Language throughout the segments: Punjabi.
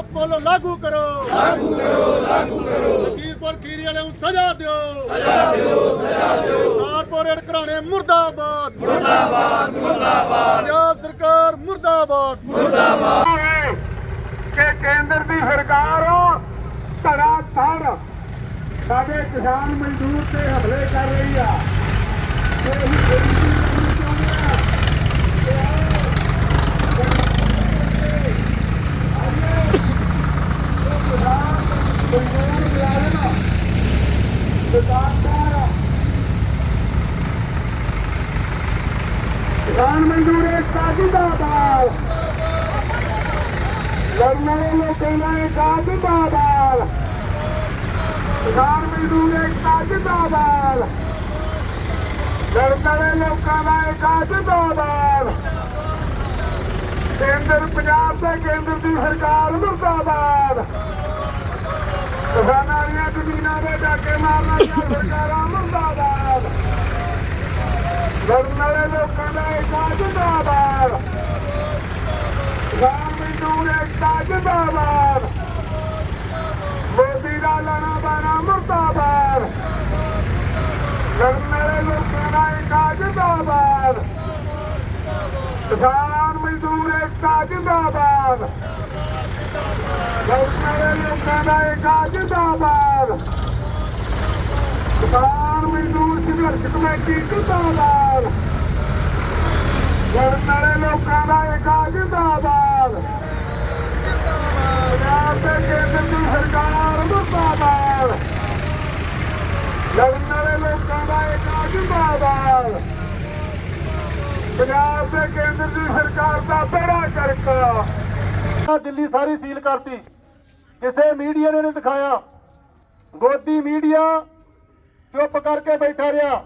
ਲਾਹੇਵੰਦ ਪੁੱਲ ਲਾਗੂ ਕਰੋ। ਲਾਗੂ ਕਰੋ ਲਾਗੂ ਕਰੋ। ਲਖੀਰਪੁਰ ਖੀਰੀ ਵਾਲਿਆਂ ਨੂੰ ਸਜ਼ਾ ਦਿਓ। ਸਜ਼ਾ ਦਿਓ ਸਜ਼ਾ ਦਿਓ। ਕਾਰਪੋਰੇਟ ਘਰਾਣੇ ਮੁਰਦਾਬਾਦ। ਮੁਰਦਾਬਾਦ ਮੁਰਦਾਬਾਦ। ਪੰਜਾਬ ਸਰਕਾਰ ਮੁਰਦਾਬਾਦ। ਕਿ ਕੇਂਦਰ ਦੀ ਸਰਕਾਰ ਧੜਾ ਧੜ ਸਾਡੇ ਕਿਸਾਨ ਮਜ਼ਦੂਰ ਤੇ ਹਮਲੇ ਕਰ ਰਹੀ ਆ। ਤੇ ਅਸੀਂ ਬੇਨਤੀ ਕਰਨੀ ਚਾਹੁੰਦੇ ਆ ਕਿ ਆਓ ਮਜ਼ਦੂਰ ਮੁਲਾਜ਼ਮ ਦੁਕਾਨਦਾਰ ਕਿਸਾਨ ਮਜ਼ਦੂਰ ਏਕਤਾ ਜਿੰਦਾਬਾਦ ਲੜਨੇ ਲੋਕਾਂ ਦਾ ਏਕਤਾ ਜਿੰਦਾਬਾਦ ਕਿਸਾਨ ਮਜ਼ਦੂਰ ਏਕਤਾ ਜਿੰਦਾਬਾਦ ਲੜਨ ਲੋਕਾਂ ਦਾ ਏਕਤਾ ਜਿੰਦਾਬਾਦ ਕੇਂਦਰ ਪੰਜਾਬ ਤੇ ਕੇਂਦਰ ਦੀ ਸਰਕਾਰ ਮੁਰਦਾਬਾਦ ਕਿਸਾਨਾਂ ਦੀਆਂ ਜ਼ਮੀਨਾਂ ਦੇ ਡਾਕੇ ਮਾਰਨ ਸਰਕਾਰਾਂ ਮੁਰਦਾਬਾਦ ਲੜਨ ਵਾਲੇ ਲੋਕਾਂ ਦਾ ਏਕਤਾ ਜਿੰਦਾਬਾਦ। ਕਿਸਾਨ ਮਜ਼ਦੂਰ ਏਕਤਾ ਜਿੰਦਾਬਾਦ। ਮੋਦੀ ਦਾ ਲਾਣਾ ਬਾਣਾ ਮੁਰਦਾਬਾਦ। ਲੜਨ ਵਾਲੇ ਲੋਕਾਂ ਦਾ ਏਕਤਾ ਜਿੰਦਾਬਾਦ। ਕਿਸਾਨ ਮਜ਼ਦੂਰ ਏਕਤਾ ਜਿੰਦਾਬਾਦ। ਲੋਕਾਂ ਦਾ ਏਕਤਾ ਜਿੰਦਾਬਾਦ ਕਿਸਾਨ ਮਜ਼ਦੂਰ ਸੰਘਰਸ਼ ਕਮੇਟੀ ਜਿੰਦਾਬਾਦ ਲੜਨ ਵਾਲੇ ਲੋਕਾਂ ਦਾ ਏਕਤਾ ਜਿੰਦਾਬਾਦ ਪੰਜਾਬ ਤੇ ਕੇਂਦਰ ਦੀ ਸਰਕਾਰ ਮੁਰਦਾਬਾਦ ਲੜਨ ਵਾਲੇ ਲੋਕਾਂ ਦਾ ਏਕਾ ਜਿੰਦਾਬਾਦ ਪੰਜਾਬ ਤੇ ਕੇਂਦਰ ਦੀ ਸਰਕਾਰ ਦਾ ਬੜਾ ਕਰਕਾ ਦਿੱਲੀ ਸਾਰੀ ਸੀਲ ਕਰਤੀ। ਕਿਸੇ ਮੀਡੀਆ ਨੇ ਨਹੀਂ ਦਿਖਾਇਆ। ਗੋਦੀ ਮੀਡੀਆ ਚੁੱਪ ਕਰਕੇ ਬੈਠਾ ਰਿਹਾ।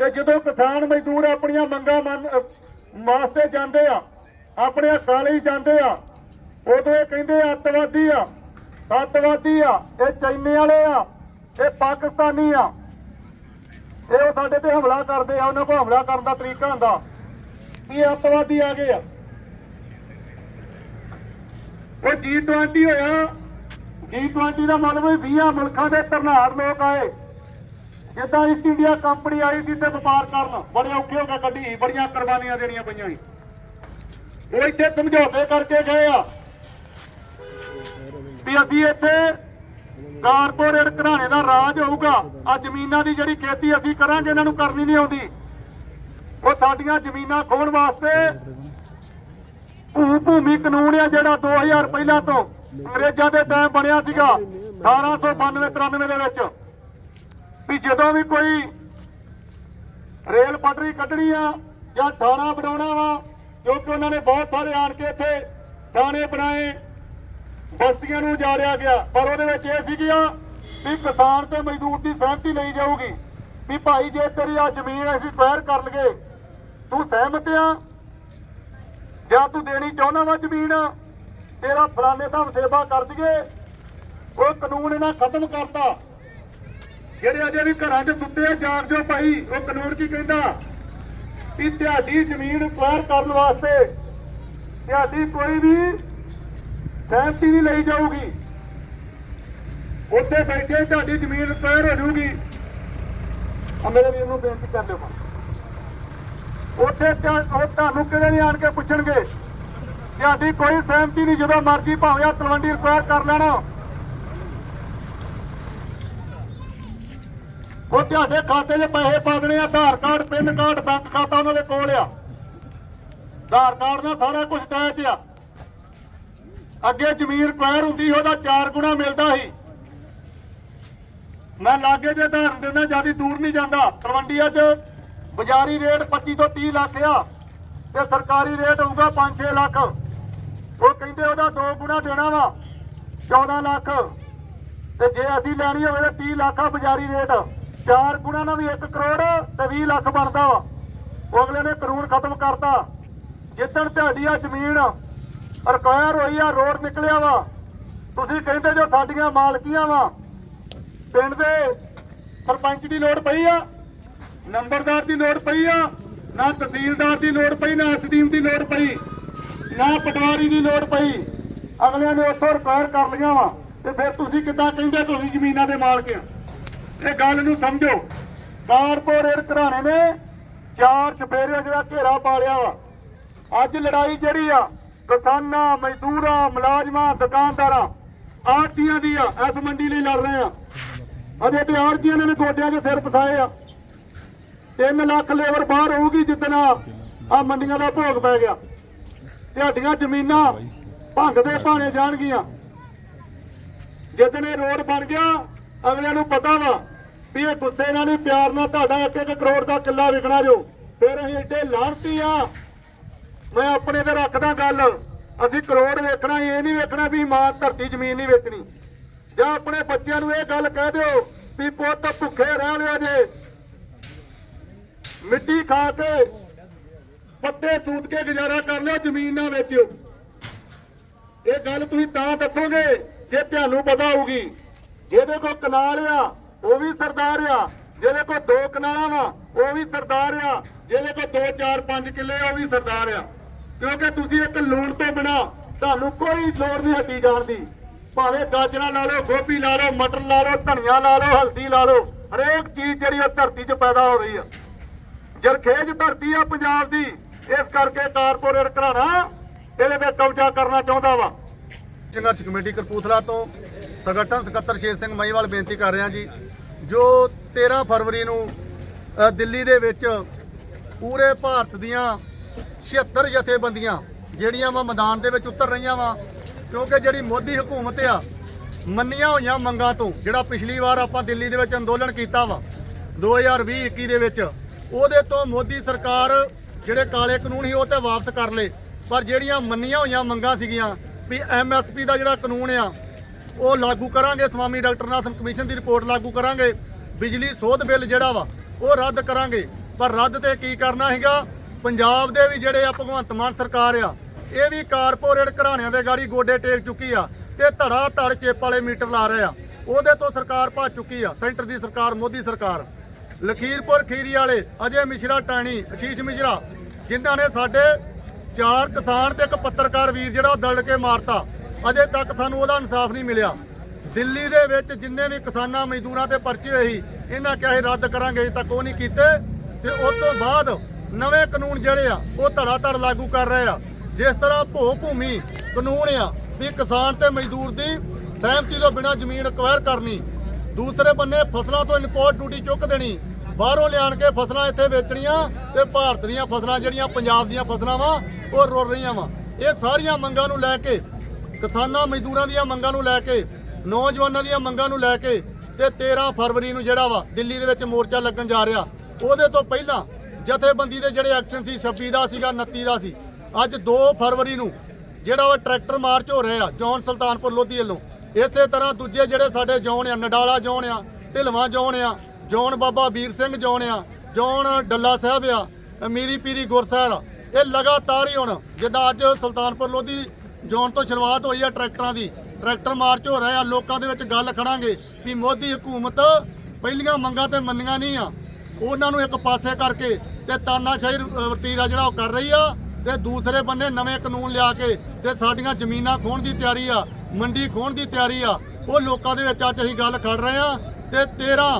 ਤੇ ਜਦੋਂ ਕਿਸਾਨ ਮਜ਼ਦੂਰ ਆਪਣੀਆਂ ਮੰਗਾਂ ਵਾਸਤੇ ਜਾਂਦੇ ਆ, ਆਪਣੇ ਹੱਕਾਂ ਲਈ ਜਾਂਦੇ ਆ, ਉਦੋਂ ਇਹ ਕਹਿੰਦੇ ਅੱਤਵਾਦੀ ਆ ਅੱਤਵਾਦੀ ਆ, ਇਹ ਚਾਈਨੇ ਵਾਲੇ ਆ, ਇਹ ਪਾਕਿਸਤਾਨੀ ਆ। ਇਹ ਉਹ ਸਾਡੇ ਤੇ ਹਮਲਾ ਕਰਦੇ ਆ, ਉਹਨਾਂ ਕੋਲ ਹਮਲਾ ਕਰਨ ਦਾ ਤਰੀਕਾ ਹੁੰਦਾ। ਵੀ ਇਹ ਅੱਤਵਾਦੀ ਆ ਗਏ ਆ। ਉਹ G20 ਹੋਇਆ। G20 ਦਾ ਮਤਲਬ 20 ਮੁਲਕਾਂ ਦੇ ਧਰਨਾੜ ਲੋਕ ਆਏ। ਜਿੱਦਾਂ ਈਸਟ ਇੰਡੀਆ ਕੰਪਨੀ ਆਈ ਸੀ ਤੇ ਵਪਾਰ ਕਰਨ। ਬੜੇ ਔਖੇ ਹੋ ਕੇ ਕੱਢੀ ਬੜੀਆਂ ਕੁਰਬਾਨੀਆਂ ਦੇਣੀਆਂ ਪਈਆਂ ਸੀ। ਉਹ ਇੱਥੇ ਸਮਝੌਤੇ ਕਰਕੇ ਗਏ ਆ ਵੀ ਅਸੀਂ ਇੱਥੇ ਕਾਰਪੋਰੇਟ ਘਰਾਣੇ ਦਾ ਰਾਜ ਹੋਊਗਾ। ਆ ਜ਼ਮੀਨਾਂ ਦੀ ਜਿਹੜੀ ਖੇਤੀ ਅਸੀਂ ਕਰਾਂਗੇ, ਇਹਨਾਂ ਨੂੰ ਕਰਨੀ ਨਹੀਂ ਆਉਂਦੀ। ਉਹ ਸਾਡੀਆਂ ਜ਼ਮੀਨਾਂ ਖੋਣ ਵਾਸਤੇ ਭੂ ਭੂਮੀ ਕਾਨੂੰਨ ਆ ਜਿਹੜਾ 2000 ਪਹਿਲਾਂ ਤੋਂ ਅੰਗਰੇਜ਼ਾਂ ਦੇ ਟਾਈਮ ਬਣਿਆ ਸੀਗਾ 1892 93 ਦੇ ਵਿੱਚ। ਵੀ ਜਦੋਂ ਵੀ ਕੋਈ ਰੇਲ ਪਟੜੀ ਕੱਢਣੀ ਆ ਜਾਂ ਥਾਣਾ ਬਣਾਉਣਾ ਵਾ, ਕਿਉਂਕਿ ਉਹਨਾਂ ਨੇ ਬਹੁਤ ਸਾਰੇ ਆਣ ਕੇ ਇੱਥੇ ਥਾਣੇ ਬਣਾਏ, ਬਸਤੀਆਂ ਨੂੰ ਉਜਾੜਿਆ ਗਿਆ। ਪਰ ਉਹਦੇ ਵਿੱਚ ਇਹ ਸੀਗਾ ਵੀ ਕਿਸਾਨ ਤੇ ਮਜ਼ਦੂਰ ਦੀ ਸਹਿਮਤੀ ਲਈ ਜਾਊਗੀ ਵੀ ਭਾਈ ਜੇ ਤੇਰੀ ਆ ਜ਼ਮੀਨ ਅਸੀਂ ਕੁਐਰ ਕਰ ਲਈਏ, ਤੂੰ ਸਹਿਮਤ ਆ ਜਾਂ ਤੂੰ ਦੇਣੀ ਚਾਹੁੰਦਾ ਵਾ ਜ਼ਮੀਨ, ਤੇਰਾ ਫਲਾਣੇ ਦਾ ਸੇਵਾ ਕਰ ਦਈਏ। ਉਹ ਕਾਨੂੰਨ ਇਹਨਾਂ ਖਤਮ ਕਰਤਾ। ਜਿਹੜੇ ਅਜੇ ਵੀ ਘਰਾਂ 'ਚ ਸੁੱਤੇ ਆ, ਜਾਗ ਜੋ ਭਾਈ, ਉਹ ਕਾਨੂੰਨ ਕੀ ਕਹਿੰਦਾ? ਕਿ ਤੁਹਾਡੀ ਜ਼ਮੀਨ ਕੁਐਰ ਕਰਨ ਵਾਸਤੇ ਤੁਹਾਡੀ ਕੋਈ ਵੀ ਸਹਿਮਤੀ ਨਹੀਂ ਲਈ ਜਾਊਗੀ। ਉੱਥੇ ਬੈਠੇ ਤੁਹਾਡੀ ਜ਼ਮੀਨ ਰਿਪੇਅਰ ਹੋ ਜਾਊਗੀ। ਆ ਮੇਰੇ ਵੀਰ ਨੂੰ ਬੇਨਤੀ ਕਰ ਲਿਓ ਉੱਥੇ ਉਹ ਤੁਹਾਨੂੰ ਕਿਹੜੇ ਨਹੀਂ ਆਣ ਕੇ ਪੁੱਛਣਗੇ? ਤੁਹਾਡੀ ਕੋਈ ਸਹਿਮਤੀ ਨਹੀਂ, ਜਦੋਂ ਮਰਜ਼ੀ ਭਾਵੇਂ ਆ ਤਲਵੰਡੀ ਰਿਪੇਅਰ ਕਰ ਲੈਣਾ। ਉਹ ਤੁਹਾਡੇ ਖਾਤੇ 'ਚ ਪੈਸੇ ਪਾ ਦੇਣੇ ਆ, Aadhaar card pin card, bank ਖਾਤਾ ਉਹਨਾਂ ਦੇ ਕੋਲ ਆ। ਆਧਾਰ ਕਾਰਡ ਦਾ ਸਾਰਾ ਕੁਝ ਅਟੈਚ ਆ। ਅੱਗੇ ਜ਼ਮੀਨ ਰਿਕਵਾਇਰ ਹੁੰਦੀ, ਉਹਦਾ 4 ਗੁਣਾ ਮਿਲਦਾ ਸੀ। ਮੈਂ ਲਾਗੇ ਜੇ ਉਦਾਹਰਨ ਦਿੰਦਾ, ਜ਼ਿਆਦਾ ਦੂਰ ਨਹੀਂ ਜਾਂਦਾ, ਤਲਵੰਡੀਆਂ 'ਚ। ਬਾਜ਼ਾਰੀ ਰੇਟ 25 ਤੋਂ 30 ਲੱਖ ਆ ਤੇ ਸਰਕਾਰੀ ਰੇਟ ਹੋਊਗਾ 5-6 ਲੱਖ। ਉਹ ਕਹਿੰਦੇ ਉਹਦਾ ਦੋ ਗੁਣਾ ਦੇਣਾ ਵਾ 14 ਲੱਖ। ਤੇ ਜੇ ਅਸੀਂ ਲੈਣੀ ਹੋਵੇ ਤਾਂ 30 ਲੱਖ ਆ ਬਾਜ਼ਾਰੀ ਰੇਟ। ਚਾਰ ਗੁਣਾ ਨਾਲ ਵੀ 1 ਕਰੋੜ ਤੇ 20 ਲੱਖ ਬਣਦਾ ਵਾ। ਉਹ ਅਗਲੇ ਨੇ ਕਾਨੂੰਨ ਖਤਮ ਕਰਤਾ। ਜਿੱਦਣ ਤੁਹਾਡੀ ਆ ਜ਼ਮੀਨ ਰਿਕਵਾਇਰ ਹੋਈ ਆ, ਰੋਡ ਨਿਕਲਿਆ ਵਾ, ਤੁਸੀਂ ਕਹਿੰਦੇ ਜੋ ਸਾਡੀਆਂ ਮਾਲਕੀਆਂ ਵਾ, ਪਿੰਡ ਦੇ ਸਰਪੰਚ ਦੀ ਲੋੜ ਪਈ ਆ। ਨੰਬਰਦਾਰ ਦੀ ਲੋੜ ਪਈ ਆ, ਨਾ ਤਹਿਸੀਲਦਾਰ ਦੀ ਲੋੜ ਪਈ, ਨਾ ਐਸਡੀਐਮ ਦੀ ਲੋੜ ਪਈ, ਨਾ ਪਟਵਾਰੀ ਦੀ ਲੋੜ ਪਈ। ਅਗਲਿਆਂ ਨੇ ਉੱਥੋਂ ਰਿਪੇਅਰ ਕਰ ਲਈਆਂ ਵਾ, ਤੇ ਫਿਰ ਤੁਸੀਂ ਕਿੱਦਾਂ ਕਹਿੰਦੇ ਤੁਸੀਂ ਜ਼ਮੀਨਾਂ ਦੇ ਮਾਲਕ ਆ? ਇਹ ਗੱਲ ਨੂੰ ਸਮਝੋ। ਕਾਰਪੋਰੇਟ ਘਰਾਣੇ ਨੇ ਚਾਰ ਚਪੇਰੇ ਜਿਹੜਾ ਘੇਰਾ ਪਾ ਲਿਆ ਵਾ। ਅੱਜ ਲੜਾਈ ਜਿਹੜੀ ਆ, ਕਿਸਾਨਾਂ, ਮਜ਼ਦੂਰਾਂ, ਮੁਲਾਜ਼ਮਾਂ, ਦੁਕਾਨਦਾਰਾਂ, ਆੜਤੀਆਂ ਦੀ ਆ, ਇਸ ਮੰਡੀ ਲਈ ਲੜ ਰਹੇ ਆ। ਅਜੇ ਤੇ ਆੜਤੀਆਂ ਨੇ ਵੀ ਗੋਡਿਆਂ 'ਚ ਸਿਰ ਫਸਾਏ ਆ। 3 ਲੱਖ ਲੇਬਰ ਬਾਹਰ ਹੋਊਗੀ ਜਿੱਦਣਾ ਆ ਮੰਡੀਆਂ ਦਾ ਭੋਗ ਪੈ ਗਿਆ। ਤੁਹਾਡੀਆਂ ਜ਼ਮੀਨਾਂ ਭੰਗ ਦੇ ਭਾਣੇ ਜਾਣਗੀਆਂ। ਜਿੱਦਣ ਇਹ ਰੋਡ ਬਣ ਗਿਆ, ਅਗਲਿਆਂ ਨੂੰ ਪਤਾ ਵਾ ਵੀ ਇਹ ਗੁੱਸੇ ਨਾਲ ਨਹੀਂ, ਪਿਆਰ ਨਾਲ ਤੁਹਾਡਾ ਇੱਕ ਇੱਕ ਕਰੋੜ ਦਾ ਕਿੱਲਾ ਵਿਕਣਾ ਜੋ। ਫਿਰ ਅਸੀਂ ਏਡੇ ਲਾਹਣਤੀ ਆ। ਮੈਂ ਆਪਣੇ ਤੇ ਰੱਖਦਾ ਗੱਲ। ਅਸੀਂ ਕਰੋੜ ਵੇਖਣਾ, ਇਹ ਨਹੀਂ ਵੇਖਣਾ ਵੀ ਮਾਂ ਧਰਤੀ ਜ਼ਮੀਨ ਨਹੀਂ ਵੇਚਣੀ। ਜਾਂ ਆਪਣੇ ਬੱਚਿਆਂ ਨੂੰ ਇਹ ਗੱਲ ਕਹਿ ਦਿਓ ਵੀ ਪੁੱਤ ਭੁੱਖੇ ਰਹਿ ਲਿਓ ਜੇ। ਮਿੱਟੀ ਖਾ ਕੇ ਪੱਤੇ ਸੂਤ ਕੇ ਗੁਜ਼ਾਰਾ ਕਰ ਲਿਓ ਜ਼ਮੀਨ ਨਾ ਵੇਚਿਓ। ਇਹ ਗੱਲ ਤੁਸੀਂ ਤਾਂ ਦੱਸੋਗੇ ਜੇ ਤੁਹਾਨੂੰ ਪਤਾ ਹੋਊਗੀ। ਜਿਹਦੇ ਕੋਲ ਕਨਾਲ ਆ, ਉਹ ਵੀ ਸਰਦਾਰ ਆ। ਜਿਹਦੇ ਕੋਲ ਦੋ ਕਨਾਲਾਂ ਵਾ ਉਹ ਵੀ ਸਰਦਾਰ ਆ। ਜਿਹਦੇ ਕੋਲ 2 4 5 ਕਿੱਲੇ ਉਹ ਵੀ ਸਰਦਾਰ ਆ। ਕਿਉਂਕਿ ਤੁਸੀਂ ਇੱਕ ਲੋਨ ਤੋਂ ਬਿਨਾ ਤੁਹਾਨੂੰ ਕੋਈ ਲੋੜ ਨਹੀਂ ਹੱਡੀ ਜਾਣ ਦੀ। ਭਾਵੇਂ ਗਾਜਰਾਂ ਲਾ ਲਓ, ਗੋਭੀ ਲਾ ਲਓ, ਮਟਰ ਲਾ ਲਓ, ਧਨੀਆ ਲਾ ਲਓ, ਹਲਦੀ ਲਾ ਲਓ, ਹਰੇਕ ਚੀਜ਼ ਜਿਹੜੀ ਉਹ ਧਰਤੀ 'ਚ ਪੈਦਾ ਹੋ ਰਹੀ ਆ। ਜਰਖੇਜ ਧਰਤੀ ਆ ਪੰਜਾਬ ਦੀ। ਇਸ ਕਰਕੇ ਕਾਰਪੋਰੇਟ ਘਰਾਣਾ ਇਹਦੇ ਤੇ ਕਬਜ਼ਾ ਕਰਨਾ ਚਾਹੁੰਦਾ ਵਾ। ਸੰਘਰਸ਼ ਕਮੇਟੀ ਕਰਪੂਥਲਾ ਤੋਂ ਸੰਗਠਨ ਸਕੱਤਰ ਸ਼ੇਰ ਸਿੰਘ ਮਹੀਵਾਲ ਬੇਨਤੀ ਕਰ ਰਿਹਾ ਜੀ। ਜੋ 13 ਫਰਵਰੀ ਨੂੰ ਦਿੱਲੀ ਦੇ ਵਿੱਚ ਪੂਰੇ ਭਾਰਤ ਦੀਆਂ 76 ਜਥੇਬੰਦੀਆਂ ਜਿਹੜੀਆਂ ਵਾ ਮੈਦਾਨ ਦੇ ਵਿੱਚ ਉਤਰ ਰਹੀਆਂ ਵਾ, ਕਿਉਂਕਿ ਜਿਹੜੀ ਮੋਦੀ ਹਕੂਮਤ ਆ, ਮੰਨੀਆਂ ਹੋਈਆਂ ਮੰਗਾਂ ਤੋਂ, ਜਿਹੜਾ ਪਿਛਲੀ ਵਾਰ ਆਪਾਂ ਦਿੱਲੀ ਦੇ ਵਿੱਚ ਅੰਦੋਲਨ ਕੀਤਾ ਵਾ 2020-21 ਦੇ ਵਿੱਚ ਉਹਦੇ ਤੋਂ ਮੋਦੀ ਸਰਕਾਰ ਜਿਹੜੇ ਕਾਲੇ ਕਾਨੂੰਨ ਸੀ, ਉਹ ਤੇ ਵਾਪਸ ਕਰ ਲਏ। ਪਰ ਜਿਹੜੀਆਂ ਮੰਨੀਆਂ ਹੋਈਆਂ ਮੰਗਾਂ ਸੀਗੀਆਂ ਵੀ ਐਮਐਸਪੀ ਦਾ ਜਿਹੜਾ ਕਾਨੂੰਨ ਆ, ਉਹ ਲਾਗੂ ਕਰਾਂਗੇ, ਸਵਾਮੀ ਡਾਕਟਰ ਨਾਥਨ ਕਮਿਸ਼ਨ ਦੀ ਰਿਪੋਰਟ ਲਾਗੂ ਕਰਾਂਗੇ। ਬਿਜਲੀ ਸੋਧ ਬਿੱਲ ਜਿਹੜਾ ਵਾ, ਉਹ ਰੱਦ ਕਰਾਂਗੇ। ਪਰ ਰੱਦ ਤੇ ਕੀ ਕਰਨਾ ਹੈਗਾ ਪੰਜਾਬ ਦੇ ਵੀ ਜਿਹੜੇ ਆ ਭਗਵੰਤ ਮਾਨ ਸਰਕਾਰ ਆ, ਇਹ ਵੀ ਕਾਰਪੋਰੇਟ ਘਰਾਣਿਆਂ ਦੇ ਗਾੜੀ ਗੋਡੇ ਟੇਕ ਚੁੱਕੀ ਆ ਤੇ ਧੜਾ ਧੜ ਚੇਪ ਵਾਲੇ ਮੀਟਰ ਲਾ ਰਹੇ ਆ। ਉਹਦੇ ਤੋਂ ਸਰਕਾਰ ਭੱਜ ਚੁੱਕੀ ਆ, ਸੈਂਟਰ ਦੀ ਸਰਕਾਰ, ਮੋਦੀ ਸਰਕਾਰ। ਲਖੀਰਪੁਰ ਖੀਰੀ ਵਾਲੇ ਅਜੇ ਮਿਸ਼ਰਾ ਟਾਣੀ, ਅਸ਼ੀਸ਼ ਮਿਸ਼ਰਾ, ਜਿਨ੍ਹਾਂ ਨੇ ਸਾਡੇ ਚਾਰ ਕਿਸਾਨ ਤੇ ਇੱਕ ਪੱਤਰਕਾਰ ਵੀਰ ਜਿਹੜਾ ਉਹ ਦਲ ਕੇ ਮਾਰਤਾ। ਅਜੇ ਤੱਕ ਸਾਨੂੰ ਉਹਦਾ ਇਨਸਾਫ ਨਹੀਂ ਮਿਲਿਆ। ਦਿੱਲੀ ਦੇ ਵਿੱਚ ਜਿੰਨੇ ਵੀ ਕਿਸਾਨਾਂ, ਮਜ਼ਦੂਰਾਂ ਤੇ ਪਰਚੇ ਹੋਏ ਸੀ, ਇਹਨਾਂ ਕਿਹਾ ਸੀ, ਰੱਦ ਕਰਾਂਗੇ। ਅਜੇ ਤੱਕ ਉਹ ਨਹੀਂ ਕੀਤੇ। ਤੇ ਉਸ ਤੋਂ ਬਾਅਦ ਨਵੇਂ ਕਾਨੂੰਨ ਜਿਹੜੇ ਆ, ਉਹ ਧੜਾ ਧੜ ਲਾਗੂ ਕਰ ਰਹੇ ਆ। ਜਿਸ ਤਰ੍ਹਾਂ ਭੋ ਭੂਮੀ ਕਾਨੂੰਨ ਆ ਵੀ ਕਿਸਾਨ ਤੇ ਮਜ਼ਦੂਰ ਦੀ ਸਹਿਮਤੀ ਤੋਂ ਬਿਨਾਂ ਜ਼ਮੀਨ ਅਕਵਾਇਰ ਕਰਨੀ, ਦੂਸਰੇ ਬੰਨੇ ਫਸਲਾਂ ਤੋਂ ਇੰਪੋਰਟ ਡਿਊਟੀ ਚੁੱਕ ਦੇਣੀ ਬਾਹਰੋਂ ਲਿਆਣ ਕੇ ਫਸਲਾਂ ਇੱਥੇ ਵੇਚਣੀਆਂ ਤੇ ਭਾਰਤ ਦੀਆਂ ਫਸਲਾਂ ਜਿਹੜੀਆਂ ਪੰਜਾਬ ਦੀਆਂ ਫਸਲਾਂ ਵਾ, ਉਹ ਰੁਲ ਰਹੀਆਂ ਵਾ। ਇਹ ਸਾਰੀਆਂ ਮੰਗਾਂ ਨੂੰ ਲੈ ਕੇ, ਕਿਸਾਨਾਂ ਮਜ਼ਦੂਰਾਂ ਦੀਆਂ ਮੰਗਾਂ ਨੂੰ ਲੈ ਕੇ, ਨੌਜਵਾਨਾਂ ਦੀਆਂ ਮੰਗਾਂ ਨੂੰ ਲੈ ਕੇ ਤੇ 13 ਫਰਵਰੀ ਨੂੰ ਜਿਹੜਾ ਵਾ, ਦਿੱਲੀ ਦੇ ਵਿੱਚ ਮੋਰਚਾ ਲੱਗਣ ਜਾ ਰਿਹਾ। ਉਹਦੇ ਤੋਂ ਪਹਿਲਾਂ ਜਥੇਬੰਦੀ ਦੇ ਜਿਹੜੇ ਐਕਸ਼ਨ ਸੀ 26 ਦਾ ਸੀਗਾ 29 ਦਾ ਸੀ। ਅੱਜ 2 ਫਰਵਰੀ ਨੂੰ ਜਿਹੜਾ ਉਹ ਟਰੈਕਟਰ ਮਾਰਚ ਹੋ ਰਿਹਾ, ਜੌਨ ਸੁਲਤਾਨਪੁਰ ਲੋਧੀ ਵੱਲੋਂ। ਇਸੇ ਤਰ੍ਹਾਂ ਦੂਜੇ ਜਿਹੜੇ ਸਾਡੇ ਜੌਨ ਆ, ਨਡਾਲਾ ਜੌਨ ਆ, ਢਿਲਵਾਂ ਜੌਨ ਆ ਜੌਨ ਬਾਬਾ ਵੀਰ ਸਿੰਘ ਜੌਨ ਆ ਜੌਨ ਡੱਲਾ ਸਾਹਿਬ ਆ ਮੀਰੀ ਪੀਰੀ ਗੁਰਸਹਿਰ ਇਹ ਲਗਾਤਾਰ ਹੀ ਹੁਣ ਜਿੱਦਾਂ ਅੱਜ ਸੁਲਤਾਨਪੁਰ ਲੋਧੀ ਜੌਨ ਤੋਂ ਸ਼ੁਰੂਆਤ ਹੋਈ ਆ ਟਰੈਕਟਰਾਂ ਦੀ। ਟਰੈਕਟਰ ਮਾਰਚ ਹੋ ਰਹੇ ਆ ਲੋਕਾਂ ਦੇ ਵਿੱਚ ਗੱਲ ਖੜਾਂਗੇ ਵੀ ਮੋਦੀ ਹਕੂਮਤ ਪਹਿਲੀਆਂ ਮੰਗਾਂ ਤੇ ਮੰਨੀਆਂ ਨਹੀਂ ਆ। ਉਹਨਾਂ ਨੂੰ ਇੱਕ ਪਾਸੇ ਕਰਕੇ ਤੇ ਤਾਨਾਸ਼ਾਹੀ ਅ, ਵਤੀਰਾ ਜਿਹੜਾ ਉਹ ਕਰ ਰਹੀ ਆ ਤੇ ਦੂਸਰੇ ਬੰਨੇ ਨਵੇਂ ਕਾਨੂੰਨ ਲਿਆ ਕੇ ਤੇ ਸਾਡੀਆਂ ਜ਼ਮੀਨਾਂ ਖੋਣ ਦੀ ਤਿਆਰੀ ਆ ਮੰਡੀ ਖੋਣ ਦੀ ਤਿਆਰੀ ਆ। ਉਹ ਲੋਕਾਂ ਦੇ ਵਿੱਚ ਅੱਜ ਅਸੀਂ ਗੱਲ ਕਰ ਰਹੇ ਆ ਤੇ 13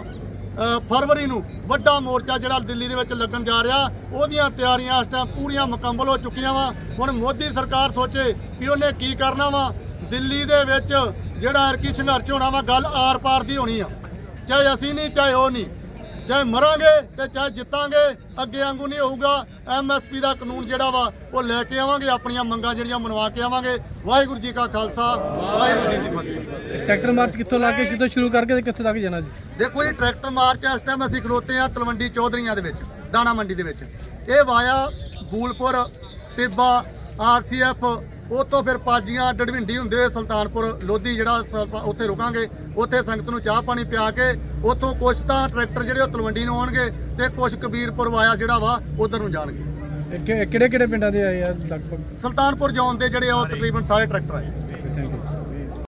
ਫਰਵਰੀ ਨੂੰ ਵੱਡਾ ਮੋਰਚਾ ਜਿਹੜਾ ਦਿੱਲੀ ਦੇ ਵਿੱਚ ਲੱਗਣ ਜਾ ਰਿਹਾ, ਉਹਦੀਆਂ ਤਿਆਰੀਆਂ ਇਸ ਟਾਈਮ ਪੂਰੀਆਂ ਮੁਕੰਮਲ ਹੋ ਚੁੱਕੀਆਂ ਵਾ। ਹੁਣ ਮੋਦੀ ਸਰਕਾਰ ਸੋਚੇ ਵੀ ਉਹਨੇ ਕੀ ਕਰਨਾ ਵਾ। ਦਿੱਲੀ ਦੇ ਵਿੱਚ ਜਿਹੜਾ ਅਰਕੀ ਸੰਘਰਸ਼ ਹੋਣਾ ਵਾ, ਗੱਲ ਆਰ-ਪਾਰ ਦੀ ਹੋਣੀ ਆ। ਚਾਹੇ ਅਸੀਂ ਨਹੀਂ, ਚਾਹੇ ਉਹ ਨਹੀਂ। ਚਾਹੇ ਮਰਾਂਗੇ ਤੇ ਚਾਹੇ ਜਿੱਤਾਂਗੇ ਅੱਗੇ ਵਾਂਗੂ ਨਹੀਂ ਹੋਊਗਾ। ਐਮਐਸਪੀ ਦਾ ਕਾਨੂੰਨ ਜਿਹੜਾ ਵਾ ਉਹ ਲੈ ਕੇ ਆਵਾਂਗੇ ਆਪਣੀਆਂ ਮੰਗਾਂ ਜਿਹੜੀਆਂ ਮਨਵਾ ਕੇ ਆਵਾਂਗੇ। ਵਾਹਿਗੁਰੂ ਜੀ ਕਾ ਖਾਲਸਾ ਵਾਹਿਗੁਰੂ ਜੀ ਕੀ ਫਤਿਹ। ਟਰੈਕਟਰ ਮਾਰਚ ਕਿੱਥੋਂ ਲਾ ਕੇ ਕਿੱਥੋਂ ਸ਼ੁਰੂ ਕਰਕੇ ਤੇ ਕਿੱਥੇ ਤੱਕ ਜਾਣਾ ਜੀ? ਦੇਖੋ ਇਹ ਟਰੈਕਟਰ ਮਾਰਚ ਇਸ ਟਾਈਮ ਅਸੀਂ ਖਲੋਤੇ ਆ ਤਲਵੰਡੀ ਚੌਧਰੀਆਂ ਦੇ ਵਿੱਚ ਦਾਣਾ ਮੰਡੀ ਦੇ ਵਿੱਚ। ਇਹ ਵਾਇਆ ਗੂਲਪੁਰ ਟਿੱਬਾ ਆਰਸੀਐਫ ਉਹ ਤੋਂ ਫਿਰ ਪਾਜੀਆਂ ਡੜਵਿੰਡੀ ਹੁੰਦੇ ਹੋਏ ਸੁਲਤਾਨਪੁਰ ਲੋਧੀ ਜਿਹੜਾ ਉੱਥੇ ਰੁਕਾਂਗੇ। ਉੱਥੇ ਸੰਗਤ ਨੂੰ ਚਾਹ ਪਾਣੀ ਪਿਆ ਕੇ ਉੱਥੋਂ ਕੁਛ ਤਾਂ ਟਰੈਕਟਰ ਜਿਹੜੇ ਉਹ ਤਲਵੰਡੀ ਨੂੰ ਆਉਣਗੇ ਤੇ ਕੁਛ ਕਬੀਰਪੁਰ ਵਾਇਆ ਜਿਹੜਾ ਵਾ ਉਧਰ ਨੂੰ ਜਾਣਗੇ। ਕਿਹੜੇ ਕਿਹੜੇ ਪਿੰਡਾਂ ਦੇ ਆਏ ਆ ਲਗਭਗ? ਸੁਲਤਾਨਪੁਰ ਜ਼ੋਨ ਦੇ ਜਿਹੜੇ ਆ ਉਹ ਤਕਰੀਬਨ ਸਾਰੇ ਟਰੈਕਟਰ ਆਏ